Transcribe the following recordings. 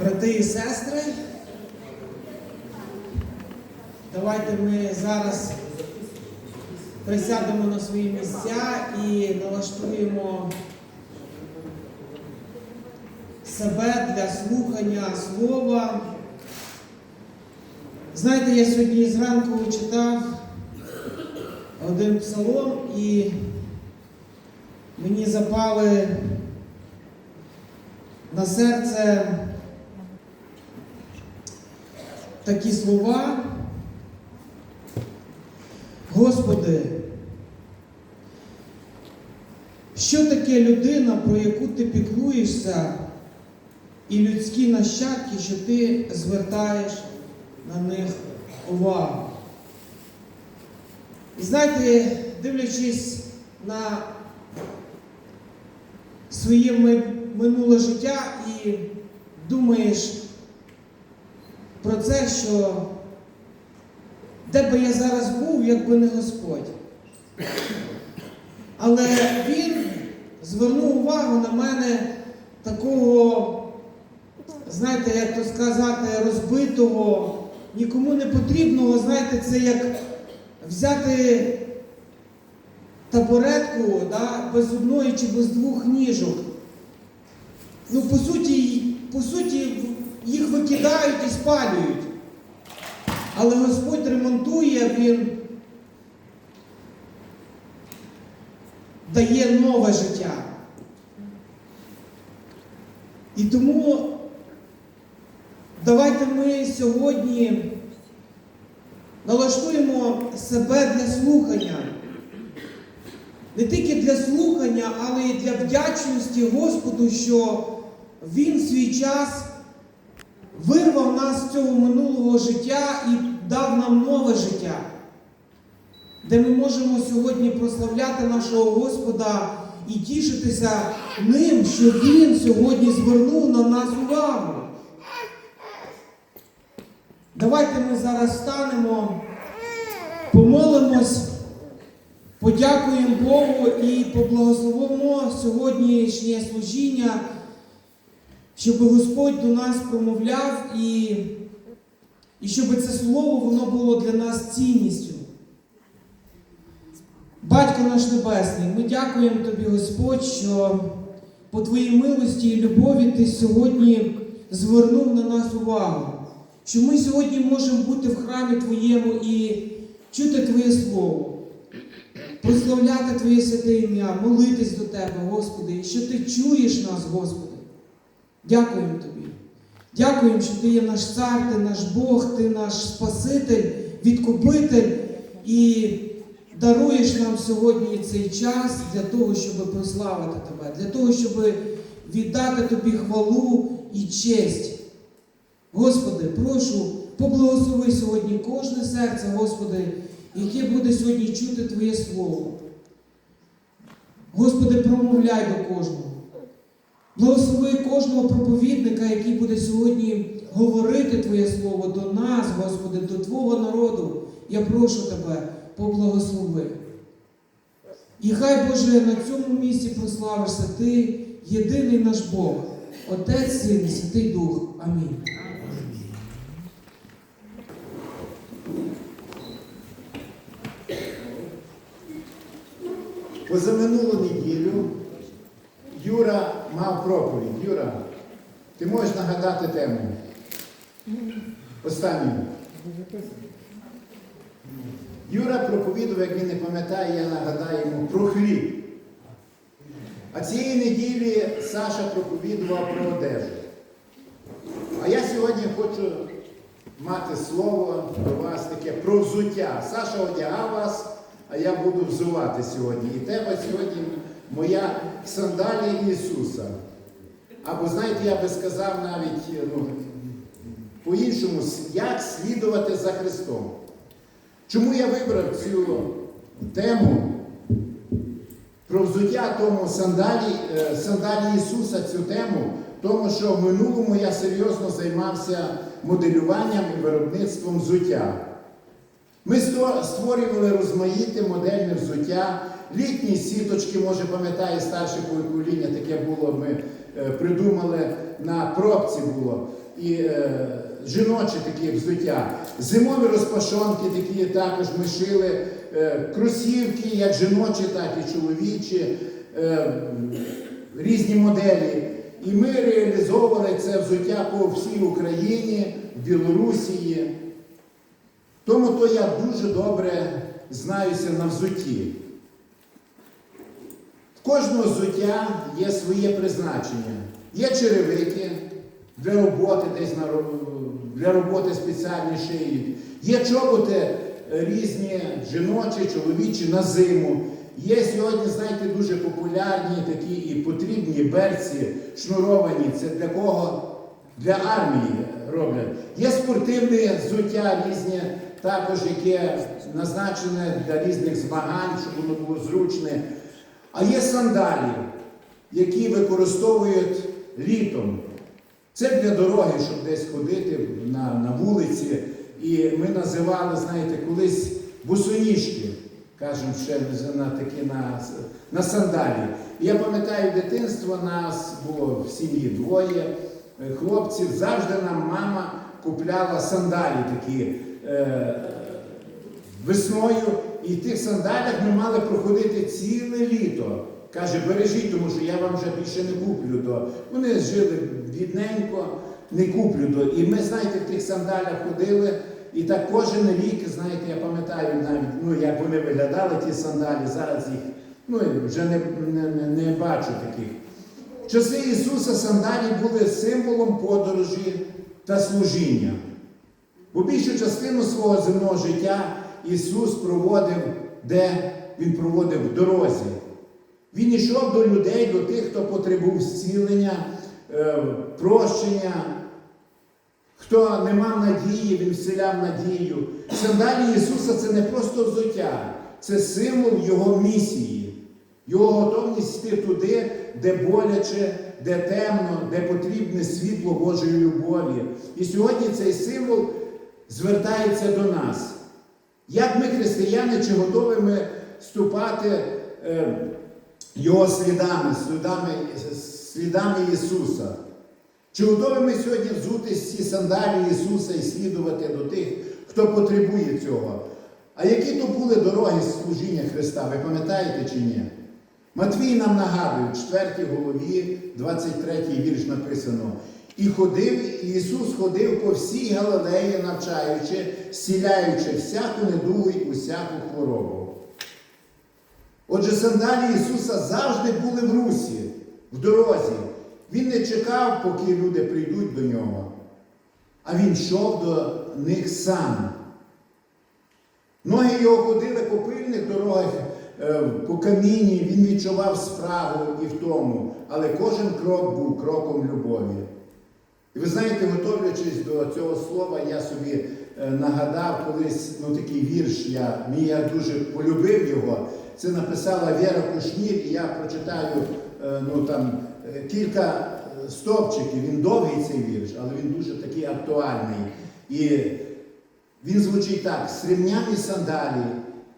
Брати і сестри, давайте ми зараз присядемо на свої місця і налаштуємо себе для слухання слова. Знаєте, я сьогодні зранку читав один псалом і мені запали на серце такі слова. Господи, що таке людина, про яку ти піклуєшся, і людські нащадки, що ти звертаєш на них увагу? І знаєте, дивлячись на своє минуле життя і думаєш про це, що де би я зараз був, якби не Господь. Але він звернув увагу на мене такого, знаєте, як то сказати, розбитого, нікому не потрібного, знаєте, це як взяти табуретку да, без одної чи без двох ніжок. Ну, по суті, по суті, їх викидають і спалюють. Але Господь ремонтує, Він дає нове життя. І тому давайте ми сьогодні налаштуємо себе для слухання. Не тільки для слухання, але й для вдячності Господу, що Він свій час вирвав нас з цього минулого життя і дав нам нове життя, де ми можемо сьогодні прославляти нашого Господа і тішитися ним, що Він сьогодні звернув на нас увагу. Давайте ми зараз встанемо, помолимось, подякуємо Богу і поблагословимо сьогоднішнє служіння, щоб Господь до нас промовляв і, і щоб це слово воно було для нас цінністю. Батько наш Небесний, ми дякуємо Тобі, Господь, що по Твоїй милості і любові Ти сьогодні звернув на нас увагу, що ми сьогодні можемо бути в храмі Твоєму і чути Твоє Слово, прославляти Твоє святе ім'я, молитись до Тебе, Господи, і що Ти чуєш нас, Господи. Дякуємо Тобі. Дякуємо, що Ти є наш цар, Ти наш Бог, Ти наш Спаситель, відкупитель і даруєш нам сьогодні цей час для того, щоб прославити Тебе, для того, щоб віддати Тобі хвалу і честь. Господи, прошу, поблагослови сьогодні кожне серце, Господи, яке буде сьогодні чути Твоє Слово. Господи, промовляй до кожного. Благослови кожного проповідника, який буде сьогодні говорити Твоє Слово до нас, Господи, до Твого народу. Я прошу Тебе, поблагослови. І хай Боже на цьому місці прославишся Ти, єдиний наш Бог, Отець, Син і Святий Дух. Амінь. Позаминулу неділю Юра мав проповідь. Юра, ти можеш нагадати тему? Останню. Юра проповідав, як він не пам'ятає, я нагадаю йому про хліб. А цієї неділі Саша проповідував про одежу. А я сьогодні хочу мати слово до вас таке про взуття. Саша одягав вас, а я буду взувати сьогодні. І тема сьогодні моя сандалії Ісуса. Або, знаєте, я би сказав навіть ну, по-іншому, як слідувати за Христом. Чому я вибрав цю тему про взуття тому сандалі, е, сандалі Ісуса цю тему? Тому що в минулому я серйозно займався моделюванням і виробництвом взуття. Ми створювали розмаїте модельне взуття, літні сіточки, може пам'ятає старше покоління, таке було, ми е, придумали на пробці було. і е, жіночі такі взуття. Зимові розпашонки такі також ми шили, е, кросівки, як жіночі, так і чоловічі, е, різні моделі. І ми реалізовували це взуття по всій Україні, в Білорусі. Тому то я дуже добре знаюся на взутті. Кожного взуття є своє призначення. Є черевики для роботи, десь на, для роботи спеціальні шиють. Є чоботи різні, жіночі, чоловічі на зиму. Є сьогодні, знаєте, дуже популярні такі і потрібні берці, шнуровані. Це для кого? Для армії роблять. Є спортивне взуття різні, також яке назначене для різних змагань, щоб воно було зручне. А є сандалі, які використовують літом. Це для дороги, щоб десь ходити на, на вулиці. І ми називали, знаєте, колись босоніжки, кажемо ще на такі на, на сандалі. Я пам'ятаю, дитинство нас було в сім'ї двоє е, хлопців. Завжди нам мама купляла сандалі такі. Е, весною, і в тих сандалях ми мали проходити ціле літо. Каже, бережіть, тому що я вам вже більше не куплю. То. Вони жили бідненько, не куплю. То. І ми, знаєте, в тих сандалях ходили, і так кожен рік, знаєте, я пам'ятаю навіть, ну, як вони виглядали, ті сандалі, зараз їх ну, вже не, не, не, бачу таких. В часи Ісуса сандалі були символом подорожі та служіння. Бо більшу частину свого земного життя Ісус проводив, де Він проводив в дорозі. Він йшов до людей, до тих, хто потребував зцілення, е, прощення. Хто не мав надії, він вселяв надію. Сандалі Ісуса це не просто взуття, це символ Його місії, Його готовність йти туди, де боляче, де темно, де потрібне світло Божої любові. І сьогодні цей символ звертається до нас. Як ми, християни, чи готові ми ступати е, Його слідами, слідами, слідами Ісуса? Чи готові ми сьогодні взути ці сандалі Ісуса і слідувати до тих, хто потребує цього? А які то були дороги служіння Христа, ви пам'ятаєте чи ні? Матвій нам нагадує, в 4 голові, 23 вірш написано. І ходив, і Ісус ходив по всій Галилеї, навчаючи, зціляючи всяку недугу і усяку хворобу. Отже, сандалі Ісуса завжди були в русі, в дорозі. Він не чекав, поки люди прийдуть до нього, а він йшов до них сам. Ноги його ходили по пильних дорогах, е, по камінні, він відчував справу і в тому, але кожен крок був кроком любові. І ви знаєте, готовлячись до цього слова, я собі е, нагадав колись ну, такий вірш, я, я дуже полюбив його. Це написала Віра Кушнір, і я прочитаю е, ну, там, е, кілька е, стовпчиків. Він довгий цей вірш, але він дуже такий актуальний. І він звучить так: с ремнями сандалий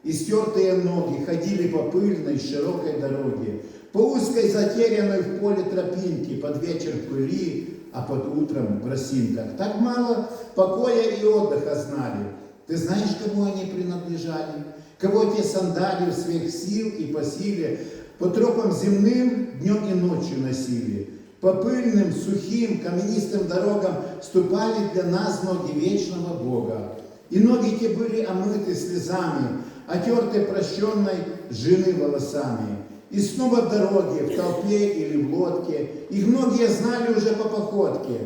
и стертые ноги ходили по пыльной широкой дороге, по узкой затерянной в поле тропинке, под вечер в пыли, а под утром в росинках. Так мало покоя и отдыха знали. Ты знаешь, кому они принадлежали? Кого те сандали в своих сил и по силе по тропам земным днем и ночью носили? По пыльным, сухим, каменистым дорогам ступали для нас ноги вечного Бога. И ноги те были омыты слезами, отерты прощенной жены волосами. И снова в дороге, в толпе или в лодке, их многие знали уже по походке.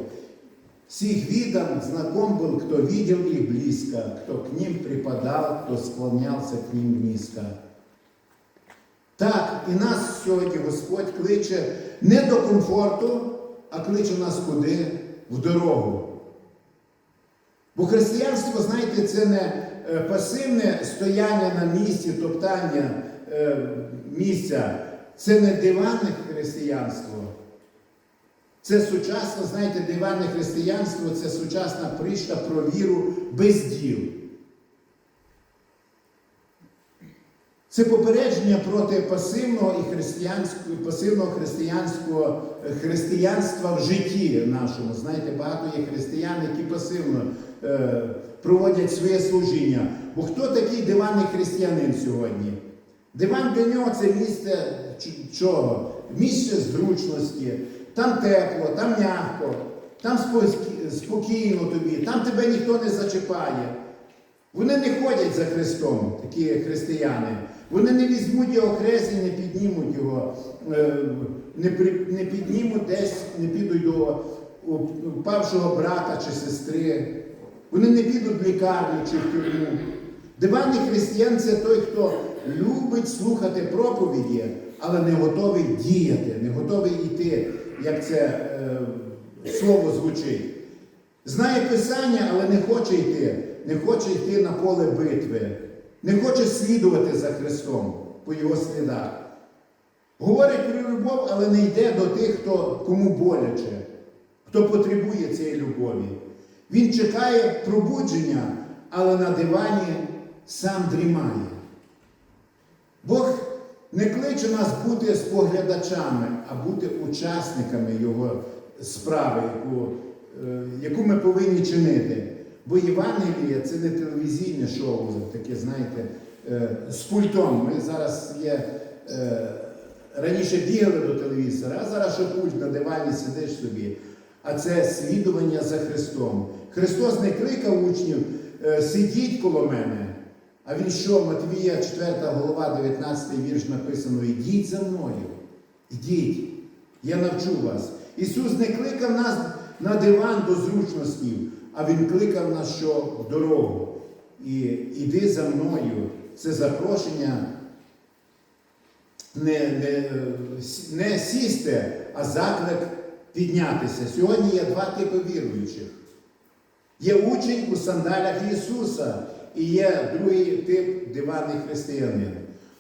С их видом знаком был, кто видел их близко, кто к ним припадал, кто склонялся к ним низко. Так, і нас сьогодні Господь кличе не до комфорту, а кличе нас куди? В дорогу. Бо християнство, знаєте, це не е, пасивне стояння на місці, топтання е, місця, це не диванне християнство. Це сучасне, знаєте, диванне християнство це сучасна притча про віру без діл. Це попередження проти пасивного і християнського, пасивного християнського е, християнства в житті нашому. Знаєте, багато є християн, які пасивно е, проводять своє служіння. Бо хто такий диванний християнин сьогодні? Диван для нього це місце чого? Місце зручності, там тепло, там м'яко, там спокійно тобі, там тебе ніхто не зачіпає. Вони не ходять за Христом, такі християни. Вони не візьмуть його хрест і не піднімуть його, е, не, не піднімуть десь, не підуть до упавшого брата чи сестри. Вони не підуть в лікарню чи в тюрму. Диванний християн це той, хто любить слухати проповіді, але не готовий діяти, не готовий йти, як це е, слово звучить. Знає Писання, але не хоче йти, не хоче йти на поле битви, не хоче слідувати за Христом по Його слідах. Говорить про любов, але не йде до тих, хто кому боляче, хто потребує цієї любові. Він чекає пробудження, але на дивані сам дрімає. Бог не кличе нас бути споглядачами, а бути учасниками Його справи, яку, е, яку ми повинні чинити. Бо Євангеліє це не телевізійне шоу, таке, знаєте, е, з пультом. Ми зараз є. е, Раніше бігали до телевізора, а зараз що пульт на дивані сидиш собі. А це слідування за Христом. Христос не кликав учнів, сидіть коло мене. А він що, Матвія 4 голова, 19 вірш написано: Ідіть за мною. Ідіть, я навчу вас. Ісус не кликав нас на диван до зручностей, а Він кликав нас що в дорогу. І іди за мною. Це запрошення не, не, не сісти, а заклик піднятися. Сьогодні є два типи віруючих. Є учень у сандалях Ісуса і є другий тип диванний християнин.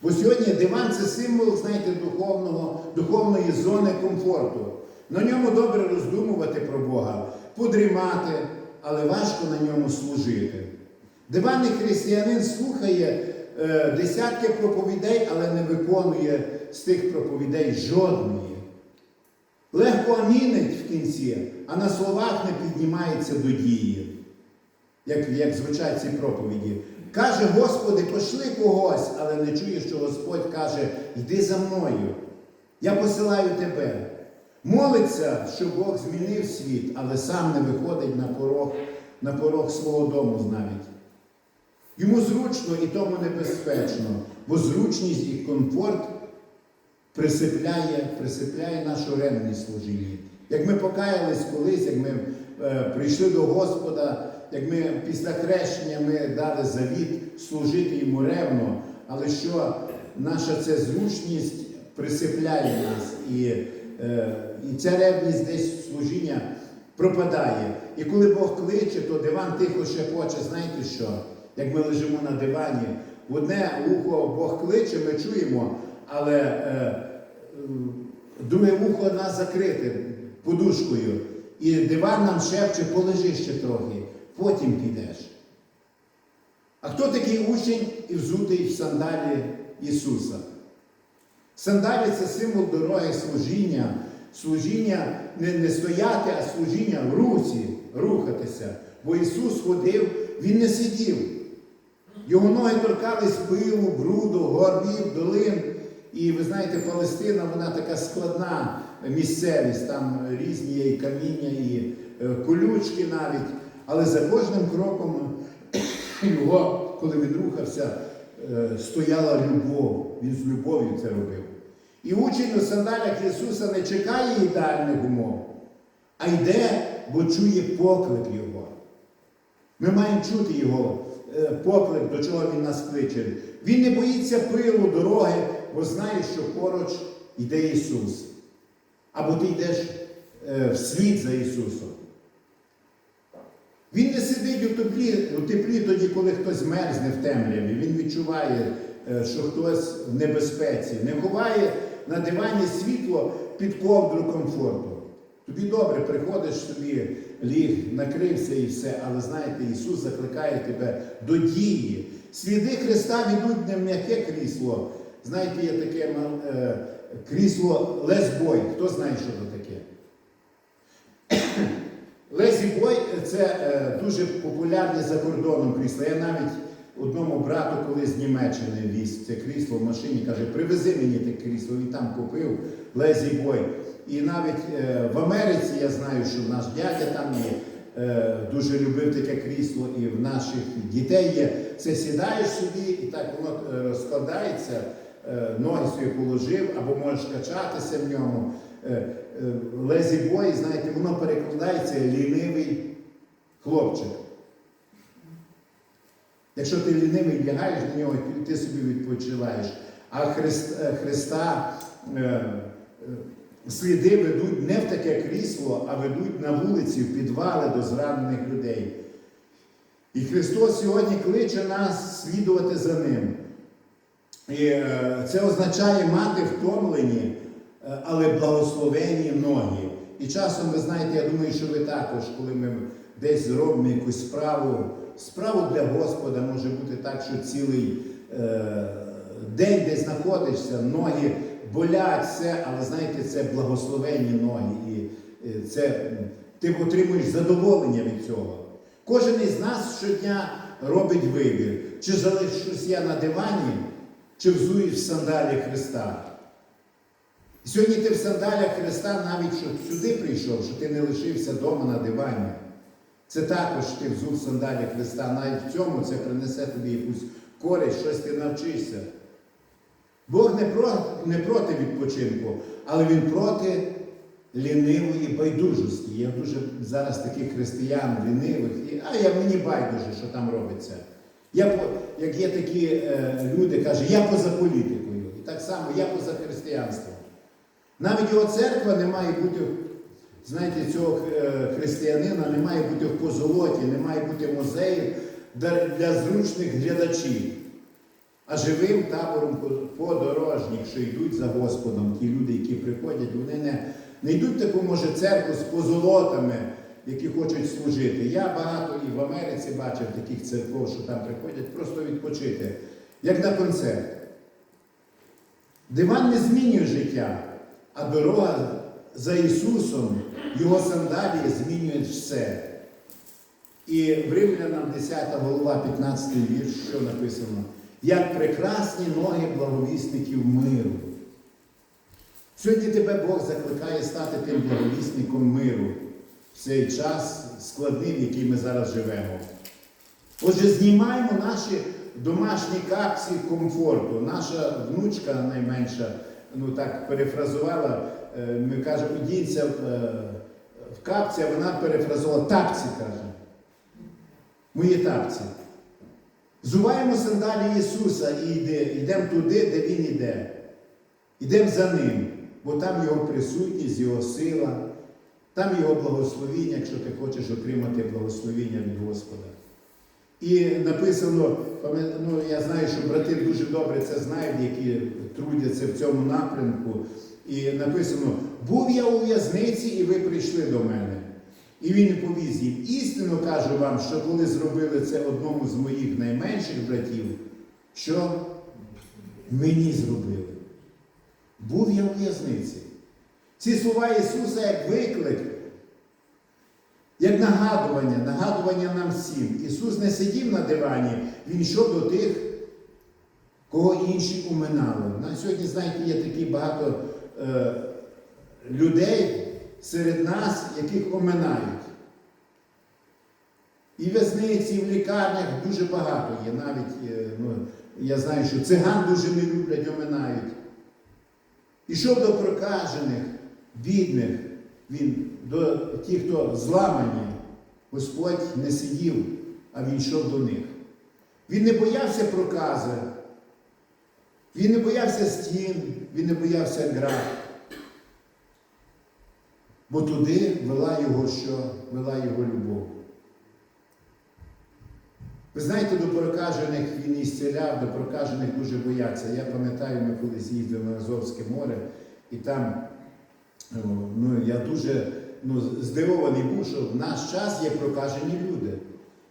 Бо сьогодні диван це символ, знаєте, духовного, духовної зони комфорту. На ньому добре роздумувати про Бога, подрімати, але важко на ньому служити. Диванний християнин слухає е, десятки проповідей, але не виконує з тих проповідей жодної. Легко амінить в кінці, а на словах не піднімається до дії, як, як звучать ці проповіді. Каже, Господи, пошли когось, але не чує, що Господь каже, йди за мною. Я посилаю тебе. Молиться, що Бог змінив світ, але сам не виходить на порог, на порог свого дому навіть. Йому зручно і тому небезпечно, бо зручність і комфорт присипляє, присипляє нашу ревність служінні. Як ми покаялись колись, як ми е, прийшли до Господа, як ми після хрещення ми дали завіт служити йому ревно, але що наша це зручність присипляє нас, і, е, і ця ревність десь служіння пропадає. І коли Бог кличе, то диван тихо шепоче, знаєте що? Як ми лежимо на дивані, в одне ухо Бог кличе, ми чуємо, але е, друге вухо нас закрите подушкою. І диван нам шепче, полежи ще трохи, потім підеш. А хто такий учень і взутий в сандалі Ісуса? Сандалі це символ дороги служіння, служіння не, не стояти, а служіння в руці, рухатися. Бо Ісус ходив, Він не сидів. Його ноги торкались пилу, бруду, горбів, долин. І ви знаєте, Палестина, вона така складна місцевість, там різні каміння, і е, колючки навіть. Але за кожним кроком його, коли він рухався, е, стояла любов. Він з любов'ю це робив. І учень у сандалях Ісуса не чекає ідеальних умов, а йде, бо чує поклик Його. Ми маємо чути Його е, поклик, до чого Він нас кличе. Він не боїться пилу, дороги, бо знає, що поруч йде Ісус. Або ти йдеш е, вслід за Ісусом. Він не сидить у теплі, у теплі тоді, коли хтось мерзне в темряві. Він відчуває, е, що хтось в небезпеці. Не ховає на дивані світло під ковдру комфорту. Тобі добре, приходиш собі, ліг, накрився і все, але знаєте, Ісус закликає тебе до дії. Сліди Христа ведуть не м'яке крісло. Знаєте, є таке е, крісло лесбой. Хто знає, що таке? Лезі Бой це е, дуже популярне за кордоном крісло. Я навіть одному брату, коли з Німеччини віз це крісло в машині, каже, привези мені те крісло, він там купив Лезі Бой. І навіть е, в Америці я знаю, що наш дядя там є, е, дуже любив таке крісло, і в наших дітей є. Це сідаєш собі, і так воно розкладається, ноги собі положив, або можеш качатися в ньому. Лезі бой, знаєте, воно перекладається лінивий хлопчик. Якщо ти лінивий лягаєш на нього, ти собі відпочиваєш. А Христ, е, Христа е, е, сліди ведуть не в таке крісло, а ведуть на вулиці, в підвали до зранених людей. І Христос сьогодні кличе нас слідувати за Ним. І е, це означає мати втомлені, е, але благословенні ноги. І часом, ви знаєте, я думаю, що ви також, коли ми десь зробимо якусь справу, справу для Господа може бути так, що цілий е, день десь знаходишся, ноги болять, все, але знаєте, це благословенні ноги. І е, це, ти отримуєш задоволення від цього. Кожен із нас щодня робить вибір, чи залишусь я на дивані, чи взуюсь в сандалі Христа. Сьогодні ти в сандалях Христа, навіть що сюди прийшов, що ти не лишився вдома на дивані. Це також ти взув сандалі Христа. Навіть в цьому це принесе тобі якусь користь, щось ти навчишся. Бог не, про, не проти відпочинку, але Він проти лінивої байдужості. Є дуже зараз таких християн лінивих, і, а я мені байдуже, що там робиться. Я, як є такі е, люди, каже, я поза політикою. І так само я поза християнством. Навіть його церква не має бути, знаєте, цього е, християнина не має бути в позолоті, не має бути музеїв для, зручних глядачів. А живим табором подорожніх, що йдуть за Господом, ті люди, які приходять, вони не, не йдуть таку, може, церкву з позолотами, які хочуть служити. Я багато і в Америці бачив таких церков, що там приходять просто відпочити, як на концерт. Диван не змінює життя, а дорога за Ісусом, Його сандалії змінюють все. І в Римлянам 10 голова, 15 вірш, що написано? Як прекрасні ноги благовісників миру. Сьогодні тебе Бог закликає стати тим благовісником миру в цей час складний, в який ми зараз живемо. Отже, знімаємо наші домашні капці комфорту. Наша внучка найменша, ну так перефразувала, ми кажемо, в, е, в капці, а вона перефразувала тапці, каже. Мої тапці. Зуваємо сандалі Ісуса і йдемо туди, де Він іде. Йдемо за Ним, бо там Його присутність, Його сила, там Його благословіння, якщо ти хочеш отримати благословіння від Господа. І написано, ну, я знаю, що брати дуже добре це знають, які трудяться в цьому напрямку. І написано: був я у в'язниці, і ви прийшли до мене. І він повіз їм. Істину кажу вам, що коли зробили це одному з моїх найменших братів, що мені зробили. Був я у в'язниці. Ці слова Ісуса як виклик, як нагадування, нагадування нам всім. Ісус не сидів на дивані, Він йшов до тих, кого інші уминали. На сьогодні, знаєте, є такі багато е, людей серед нас, яких оминають. І в'язниці, і в лікарнях дуже багато є. Навіть е, ну, я знаю, що циган дуже не люблять, оминають. Ішов до прокажених, бідних, він до тих, хто зламані. Господь не сидів, а він йшов до них. Він не боявся прокази, він не боявся стін, він не боявся град. Бо туди вела його що? Вела його любов. Ви знаєте, до прокажених він ісціляв, до прокажених дуже бояться. Я пам'ятаю, ми колись їздили на Азовське море, і там ну, я дуже ну, здивований був, що в наш час є прокажені люди.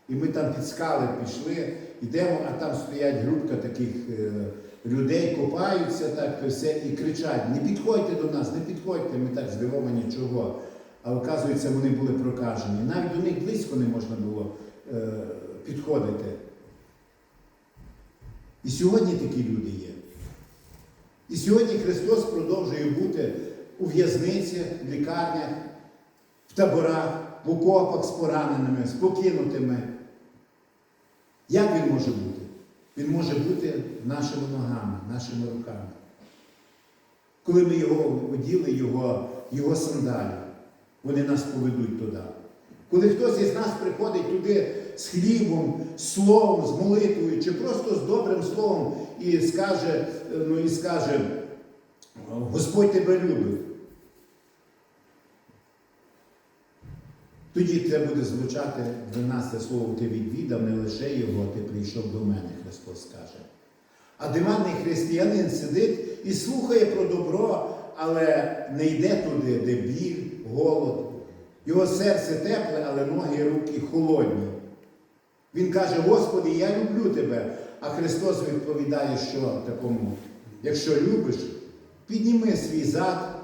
І ми там під скали пішли, йдемо, а там стоять групка таких е, людей, копаються так, все, і кричать: не підходьте до нас, не підходьте, ми так здивовані чого. А оказується, вони були прокажені. Навіть до них близько не можна було е, підходити. І сьогодні такі люди є. І сьогодні Христос продовжує бути у в'язниці, в лікарнях, в таборах, в окопах з пораненими, з покинутими. Як він може бути? Він може бути нашими ногами, нашими руками. Коли ми його оділи, його, його сандалі, вони нас поведуть туди. Коли хтось із нас приходить туди з хлібом, словом, з молитвою, чи просто з добрим словом і скаже, ну, і скаже, Господь тебе любить. Тоді це буде звучати для нас це слово ти відвідав, не лише його, ти прийшов до мене, Христос скаже. А диванний християнин сидить і слухає про добро, але не йде туди, де біль, голод. Його серце тепле, але ноги і руки холодні. Він каже, Господи, я люблю тебе. А Христос відповідає, що такому, якщо любиш, підніми свій зад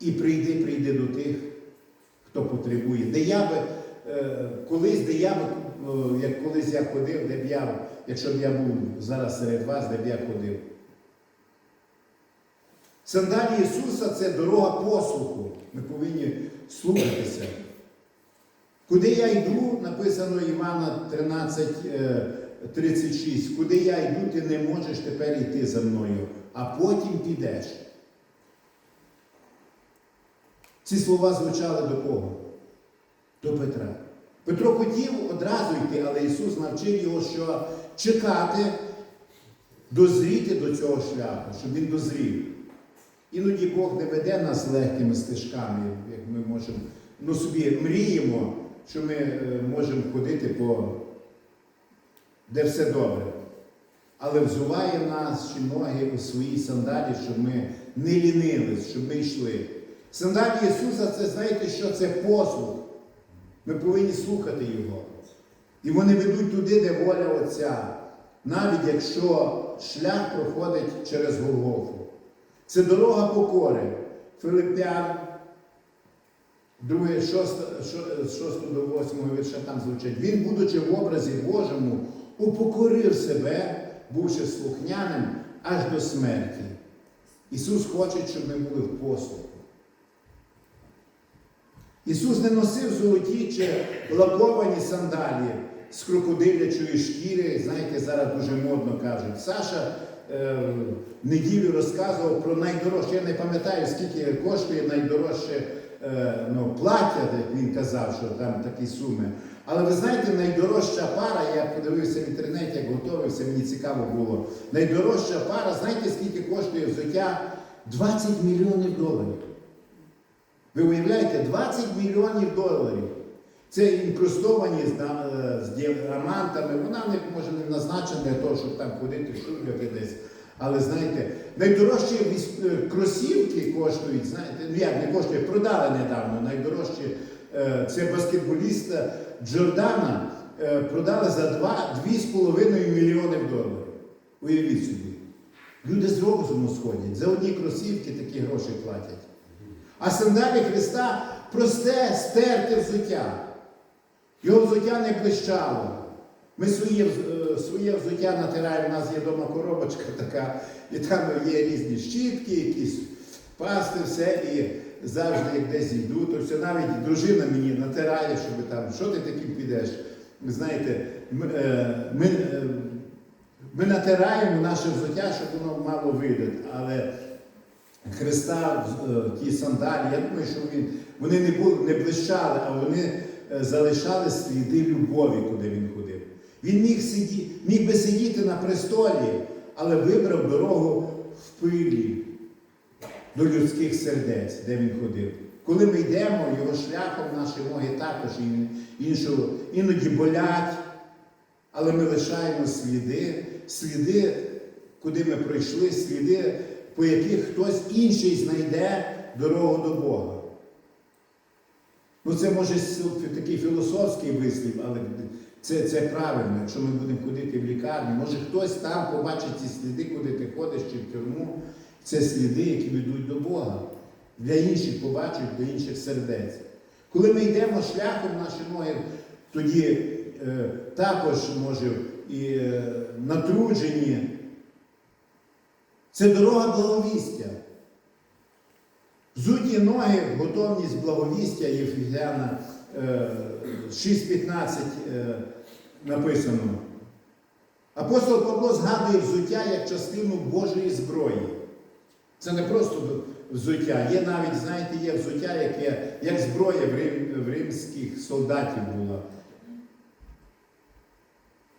і прийди, прийди до тих, хто потребує. Де я би, е, колись, де я би, е, як колись я ходив, де б я, якщо б я був зараз серед вас, де б я ходив. Сандалі Ісуса це дорога послуху. Ми повинні слухатися. Куди я йду, написано Івана 13, е, 36. Куди я йду, ти не можеш тепер йти за мною, а потім підеш. Ці слова звучали до кого? До Петра. Петро хотів одразу йти, але Ісус навчив його, що чекати, дозріти до цього шляху, щоб він дозрів. Іноді Бог не веде нас легкими стежками, як ми можемо, ну собі мріємо, що ми е, можемо ходити по де все добре. Але взуває нас чи ноги у свої сандалі, щоб ми не лінились, щоб ми йшли. Сандалі Ісуса це знаєте, що це послух. Ми повинні слухати Його. І вони ведуть туди, де воля Отця, навіть якщо шлях проходить через Голгофу. Це дорога покори. Филиппян, 2, 6, 6 до 8 вірша там звучить. Він, будучи в образі Божому, упокорив себе, бувши слухняним аж до смерті. Ісус хоче, щоб ми були в послуху. Ісус не носив золоті чи лаковані сандалі з крокодилячої шкіри. Знаєте, зараз дуже модно кажуть. Саша е, неділю розказував про найдорожче. Я не пам'ятаю, скільки коштує найдорожче е, ну, плаття, як він казав, що там такі суми. Але ви знаєте, найдорожча пара, я подивився в інтернеті, як готувався, мені цікаво було. Найдорожча пара, знаєте, скільки коштує взуття? 20 мільйонів доларів. Ви уявляєте, 20 мільйонів доларів. Це інкрустовані з, діамантами. Вона не може не назначена для того, щоб там ходити в десь. Але знаєте, найдорожчі е, кросівки коштують, знаєте, ну як не коштують, продали недавно. Найдорожчі е, це баскетболіста Джордана е, продали за 2,5 мільйони доларів. Уявіть собі. Люди з розуму сходять. За одні кросівки такі гроші платять. А сандалі Христа просте, стерте взуття. Його взуття не блищало. Ми своє, е, своє взуття натираємо, у нас є вдома коробочка така, і там є різні щітки, якісь пасти, все, і завжди, як десь йду, то все навіть дружина мені натирає, щоб там, що ти таким підеш. Знаєте, ми, е, ми, е, ми натираємо наше взуття, щоб воно мало вигляд, але Христа е, ті сандалі, я думаю, що він, вони не були, не блищали, а вони е, залишали сліди любові, куди він ходив. Він міг, сиді, міг би сидіти на престолі, але вибрав дорогу в пилі до людських сердець, де він ходив. Коли ми йдемо його шляхом, наші ноги також іншого, іноді болять, але ми лишаємо сліди, сліди, куди ми пройшли, сліди, по яких хтось інший знайде дорогу до Бога. Ну, це може такий філософський вислів, але Це, це правильно, якщо ми будемо ходити в лікарню. Може хтось там побачить ці сліди, куди ти ходиш чи в тюрму. Це сліди, які ведуть до Бога. Для інших побачать, для інших сердець. Коли ми йдемо шляхом наші ноги, тоді е, також може і е, натруджені. Це дорога благовістя. Взуті ноги, готовність благовістя Єфесяна е, 6.15 е, написано. Апостол Павло згадує взуття як частину Божої зброї. Це не просто взуття. Є навіть, знаєте, є взуття, яке, як зброя в, рим, в римських солдатів була.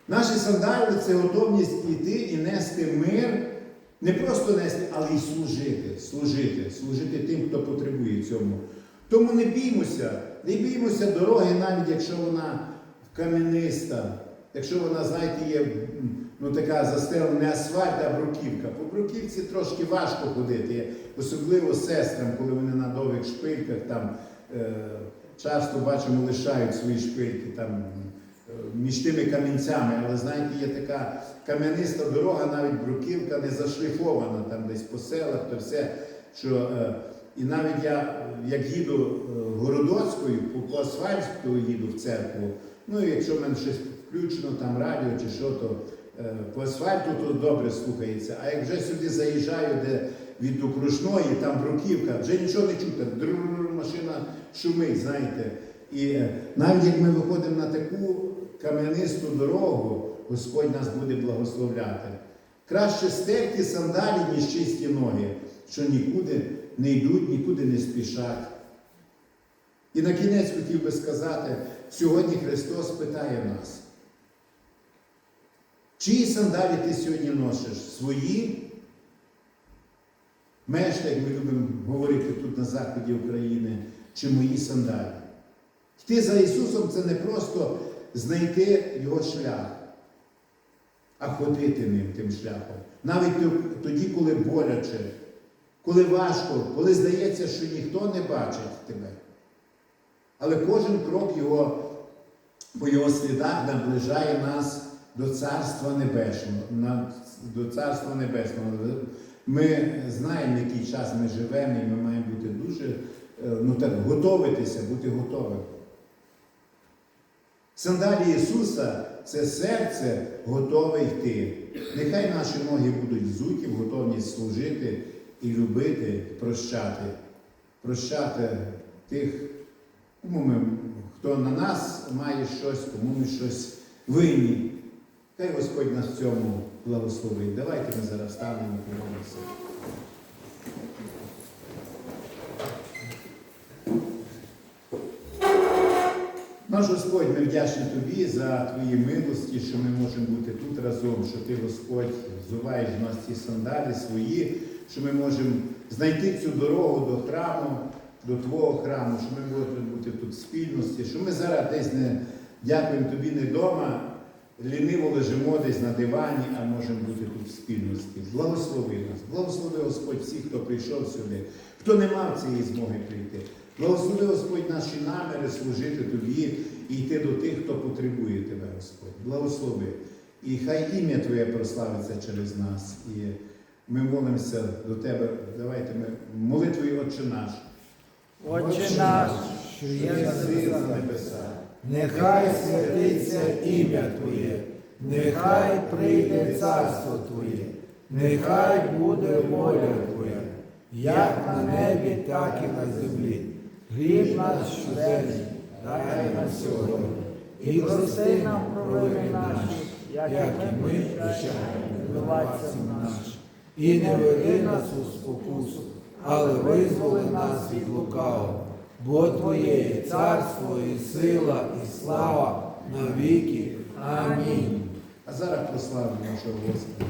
Наші сандали це готовність йти і нести мир, не просто нести, але й служити, служити, служити тим, хто потребує цьому. Тому не біймося, не біймося дороги, навіть якщо вона кам'яниста, якщо вона, знаєте, є ну, така застелена не асфальт, а бруківка. По бруківці трошки важко ходити, особливо сестрам, коли вони на довгих шпильках там е, часто бачимо, лишають свої шпильки там між тими камінцями. Але знаєте, є така кам'яниста дорога, навіть бруківка не зашліфована там десь по селах, то все, що. е, і навіть я, е, як їду е, Городоцькою, по, асфальту їду в церкву, ну і якщо в мене щось включено, там радіо чи що, то е, по асфальту то добре слухається. А як вже сюди заїжджаю, де від окружної, там бруківка, вже нічого не чути, машина шумить, знаєте. І е, навіть як ми виходимо на таку кам'янисту дорогу, Господь нас буде благословляти. Краще стерті сандалі, ніж чисті ноги, що нікуди не йдуть, нікуди не спішать. І на кінець хотів би сказати, сьогодні Христос питає нас, чиї сандалі ти сьогодні носиш? Свої? Мешта, як ми любимо говорити тут на заході України, чи мої сандалі? Йти за Ісусом це не просто знайти Його шлях, а ходити ним тим шляхом. Навіть тоді, коли боляче, коли важко, коли здається, що ніхто не бачить тебе. Але кожен крок його, по його слідах наближає нас до Царства Небесного. До Царства Небесного. Ми знаємо, який час ми живемо, і ми маємо бути дуже е, ну так, готовитися, бути готовими. Сандалі Ісуса це серце готове йти. Нехай наші ноги будуть взуті в готовність служити і любити, прощати. Прощати тих, кому ми, хто на нас має щось, кому ми щось винні. Хай Господь нас в цьому благословить. Давайте ми зараз станемо і помолимося. Наш Господь, ми вдячні Тобі за Твої милості, що ми можемо бути тут разом, що Ти, Господь, взуваєш в нас ці сандалі свої, що ми можемо знайти цю дорогу до храму, до Твого храму, що ми можемо бути тут в спільності, що ми зараз десь не дякуємо Тобі не вдома, ліниво лежимо десь на дивані, а можемо бути тут в спільності. Благослови нас, благослови Господь всіх, хто прийшов сюди, хто не мав цієї змоги прийти. Благослови Господь наші наміри служити Тобі і йти до тих, хто потребує Тебе, Господь. Благослови. І хай ім'я Твоє прославиться через нас. І ми молимося до Тебе. Давайте ми молитвою Отче наш. Отче наш, що є на небесах. нехай святиться ім'я Твоє, нехай прийде царство Твоє, нехай буде воля Твоя, як на небі, так і на землі. Хліб наш щоденний, дай нам сьогодні, і прости нам провини наші, як і ми прощаємо винуватцям нашим. І не веди нас у спокусу, але визволи нас від лукавого. Бо Твоє є царство і сила, і слава на віки. Амінь. А зараз прославимо нашого Господа.